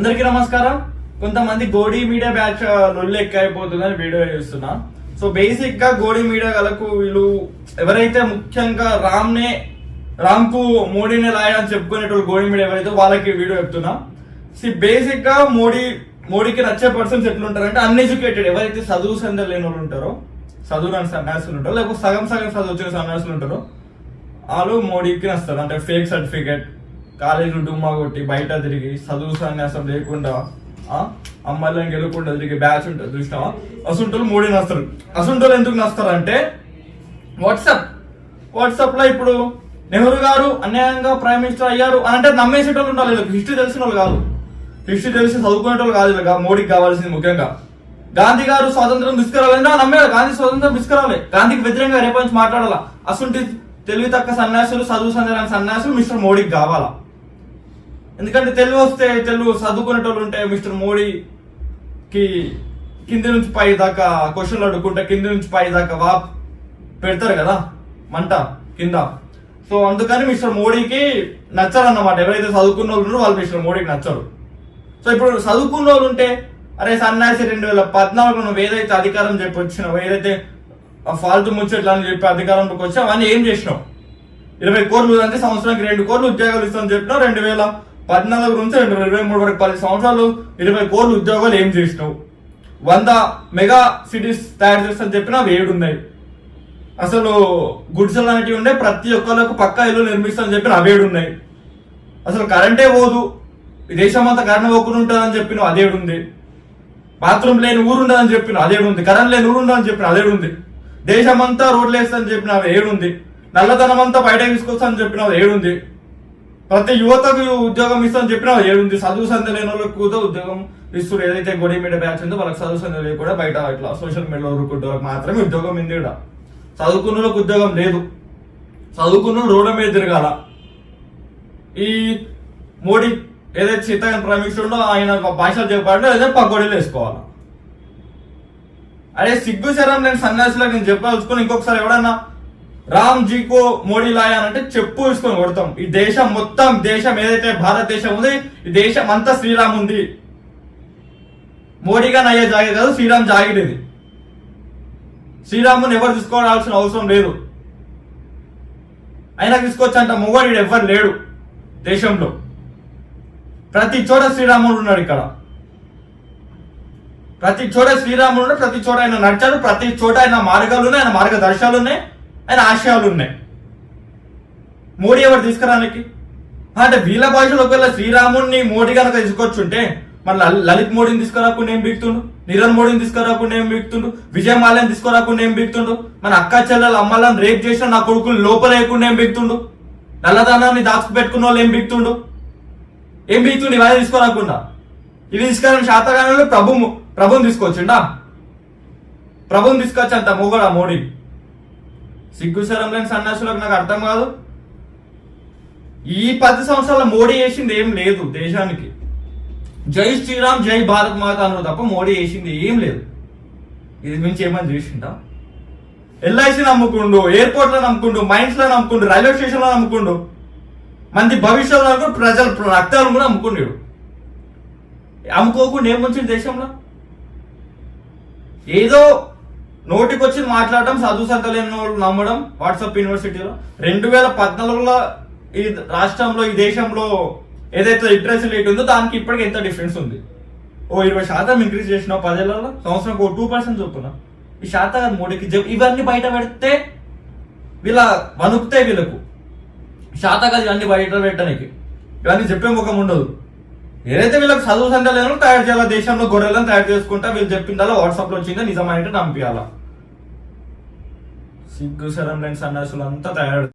అందరికీ నమస్కారం. కొంతమంది గోడీ మీడియా బ్యాచ్ లొల్లు ఎక్కువైపోతుందని వీడియో చేస్తున్నా. సో బేసిక్గా గోడీ మీడియా గలకు వీళ్ళు ఎవరైతే ముఖ్యంగా రామ్ నే రామ్కు మోడీని లాయ్ అని చెప్పుకునేటోళ్ళు గోడీ మీడియా ఎవరైతే వాళ్ళకి వీడియో చెప్తున్నా. సి బేసిక్గా మోడీ మోడీకి నచ్చే పర్సన్స్ ఎట్లుంటారంటే అన్ఎడ్యుకేటెడ్ ఎవరైతే చదువు సందర్ లేని వాళ్ళు ఉంటారో చదువు అని సన్యాసులు ఉంటారో లేకపోతే సగం సగం చదువు వచ్చిన సన్యాసులు ఉంటారో వాళ్ళు మోడీకి నస్తారు అంటే ఫేక్ సర్టిఫికేట్ కాలేజీ డుమ్మా కొట్టి బయట తిరిగి చదువు సన్యాసం లేకుండా అమ్మాయిలను గెలకుండా తిరిగి బ్యాచ్ ఉంటుంది చూసినావా? అసుంటలు మోడీ నస్తారు. అసుంటోళ్ళు ఎందుకు నస్తారు అంటే వాట్సాప్. వాట్సాప్లో ఇప్పుడు నెహ్రూ గారు అన్యాయంగా ప్రైమ్ మినిస్టర్ అయ్యారు అని అంటే నమ్మేసేటోళ్ళు ఉండాలి హిస్టరీ తెలిసిన వాళ్ళు కాదు. హిస్టరీ తెలిసి చదువుకునేటోళ్ళు కాదు ఇలా మోడీకి కావాల్సింది ముఖ్యంగా. గాంధీ గారు స్వాతంత్రం తీసుకురావాలంటే నమ్మేది గాంధీ స్వాతంత్రం తీసుకురావాలి. గాంధీకి వ్యతిరేకంగా రేపటి నుంచి మాట్లాడాలా? అసలు తెలివి తక్క సన్యాసులు చదువు సందేహాన్ని సన్యాసులు మిస్టర్ మోడీకి కావాలా? ఎందుకంటే తెలుగు వస్తే తెలుగు చదువుకునేటోళ్ళు ఉంటే మిస్టర్ మోడీకి కింది నుంచి పై దాకా క్వశ్చన్లు అడుగుకుంటే కింది నుంచి పై దాకా వా పెడతారు కదా మంట కింద. సో అందుకని మిస్టర్ మోడీకి నచ్చరు అన్నమాట ఎవరైతే చదువుకున్న వాళ్ళు ఉన్నారో వాళ్ళు మిస్టర్ మోడీకి నచ్చరు. సో ఇప్పుడు చదువుకున్న వాళ్ళు ఉంటే అరే సన్నాసి రెండు వేల పద్నాలుగు నువ్వు ఏదైతే అధికారం చెప్పి వచ్చినావు ఏదైతే ఆ ఫాల్తు ముచ్చట్లు అని చెప్పి అధికారంలోకి వచ్చావు అని ఏం చేసినావు? ఇరవై కోట్లు అంటే సంవత్సరానికి రెండు కోట్లు ఉద్యోగాలు ఇస్తామని చెప్పినావు రెండు వేల పద్నాలుగు నుంచి రెండు వేల ఇరవై మూడు వరకు పది సంవత్సరాలు ఇరవై కోట్లు ఉద్యోగాలు ఏం చేసినావు? వంద మెగా సిటీస్ తయారు చేస్తామని చెప్పిన అవి ఏడు ఉన్నాయి. అసలు గుడిసెలు అనేటివి ఉండే ప్రతి ఒక్కళ్ళకు పక్క ఇల్లు నిర్మిస్తామని చెప్పిన అవేడు ఉన్నాయి. అసలు కరెంటే పోదు. దేశం అంతా కరెంట్ పోకుండా ఉంటుందని చెప్పిన అదేడు ఉంది. బాత్రూమ్ లేని ఊరు ఉండదని చెప్పిన అదేడు ఉంది. కరెంట్ లేని ఊరు ఉండదని చెప్పిన అదేడు ఉంది. దేశం అంతా రోడ్లు వేస్తానని చెప్పిన ఏడుంది నల్లధనం అంతా బయట తీసుకొస్తానని చెప్పిన ఏడుంది ప్రతి యువతకు ఉద్యోగం ఇస్తామని చెప్పిన ఏడుంది. చదువు సంధ్య లేని వాళ్ళకి కూడా ఉద్యోగం ఇస్తుంది ఏదైతే గొడవ మీద బ్యాచ్ ఉందో వాళ్ళకి చదువు సంధ్య లేదు కూడా బయట ఇట్లా సోషల్ మీడియాలో ఊరుకుంటే మాత్రమే ఉద్యోగం ఉంది ఇక్కడ చదువుకున్న వాళ్ళకి ఉద్యోగం లేదు. చదువుకున్న రోడ్ల మీద తిరగాల. ఈ మోడీ ఏదైతే సీతారాం ప్రేమిస్తుండో ఆయన భాషలు చెప్పాడో ఏదైతే పకోడీలు వేసుకోవాలి. అరే సిగ్గు శరం నేను సన్యాసిలో నేను చెప్పదలుచుకుని ఇంకొకసారి ఎవడన్నా రామ్ జీకో మోడీ లాయా అంటే చెప్పు తీసుకొని కొడతాం. ఈ దేశం మొత్తం దేశం ఏదైతే భారతదేశం ఉంది ఈ దేశం అంతా శ్రీరామ్ ఉంది. మోడీగా నయ్యే జాగే కాదు శ్రీరామ్ జాగిడేది శ్రీరాముని ఎవరు తీసుకోవాల్సిన అవసరం లేదు. అయినా తీసుకొచ్చంట మొగోడు ఎవ్వరు లేడు దేశంలో. ప్రతి చోట శ్రీరాముడు ఉన్నాడు ఇక్కడ. ప్రతి చోట శ్రీరాముడు ప్రతి చోట ఆయన నడిచాడు ప్రతి చోట ఆయన మార్గాలు ఉన్నాయి ఆయన మార్గదర్శనాలు ఉన్నాయి. అని ఆశయాలు ఉన్నాయి. మోడీ ఎవరు తీసుకురానికి? అంటే వీళ్ళ భాషలో ఒకవేళ శ్రీరాముడిని మోడీ కనుక తీసుకొచ్చుంటే మన లలిత్ మోడీని తీసుకురాకుండా ఏం బిగుతుండు నిరణ్ మోడీని తీసుకురాకుండా ఏం బిగుతుండు విజయ్ మాల్యాన్ని తీసుకురాకుండా ఏం బిగుతుండు మన అక్క చెల్లెలు అమ్మలను రేప్ చేసిన నా కొడుకులు లోపల వేయకుండా ఏం బిగుతుండు నల్లదానాన్ని దాచి పెట్టుకున్న వాళ్ళు ఏం బిగుతుండు ఏం బిగుతుండు ఇవన్నీ తీసుకురాకుండా? ఇవి తీసుకురాని శాతగానంలో ప్రభు ప్రభుని తీసుకొచ్చిండా? ప్రభుని తీసుకొచ్చంత మొగడా మోడీ సిగ్గు లేని సన్యాసులకు నాకు అర్థం కాదు. ఈ పది సంవత్సరాల మోడీ చేసింది ఏం లేదు దేశానికి. జై శ్రీరామ్ జై భారత్ మాత అన్నారు తప్ప మోడీ చేసింది ఏం లేదు. ఇది మించి ఏమని చేసిందా ఎల్ఐసి నమ్ముకుండు ఎయిర్పోర్ట్లో నమ్ముకుండు మైన్స్లో నమ్ముకుండు రైల్వే స్టేషన్లో నమ్ముకుండు మంది భవిష్యత్తులో ప్రజల రక్తాలను కూడా అమ్ముకుండు అమ్ముకోకుండా ఏం దేశంలో? ఏదో నోటికి వచ్చి మాట్లాడడం చదువు సంతలేని వాళ్ళు నమ్మడం వాట్సాప్ యూనివర్సిటీలో. రెండు వేల పద్నాలుగులో ఈ రాష్ట్రంలో ఈ దేశంలో ఏదైతే లిటరసీ రేట్ ఉందో దానికి ఇప్పటికి ఎంత డిఫరెన్స్ ఉంది? ఓ ఇరవై శాతం ఇంక్రీజ్ చేసిన పదేళ్ళలో సంవత్సరం ఒక టూ పర్సెంట్ చొప్పున. ఈ శాతం మోడీకి ఇవన్నీ బయట పెడితే వీళ్ళ వణుకుతాయి వీళ్ళకు. శాతకాలు ఇవన్నీ బయట పెట్టడానికి. ఇవన్నీ చెప్పే ముఖం ఉండదు. ఏదైతే వీళ్ళకి చదువు సంఖ్యలను తయారు చేయాలి? దేశంలో గొర్రెలను తయారు చేసుకుంటా వీళ్ళు చెప్పిందాలో వాట్సాప్లో వచ్చిందో నిజమైనట్టు నంపియాల? సిగ్గు శరం లేని సన్నాసులు అంతా తయారు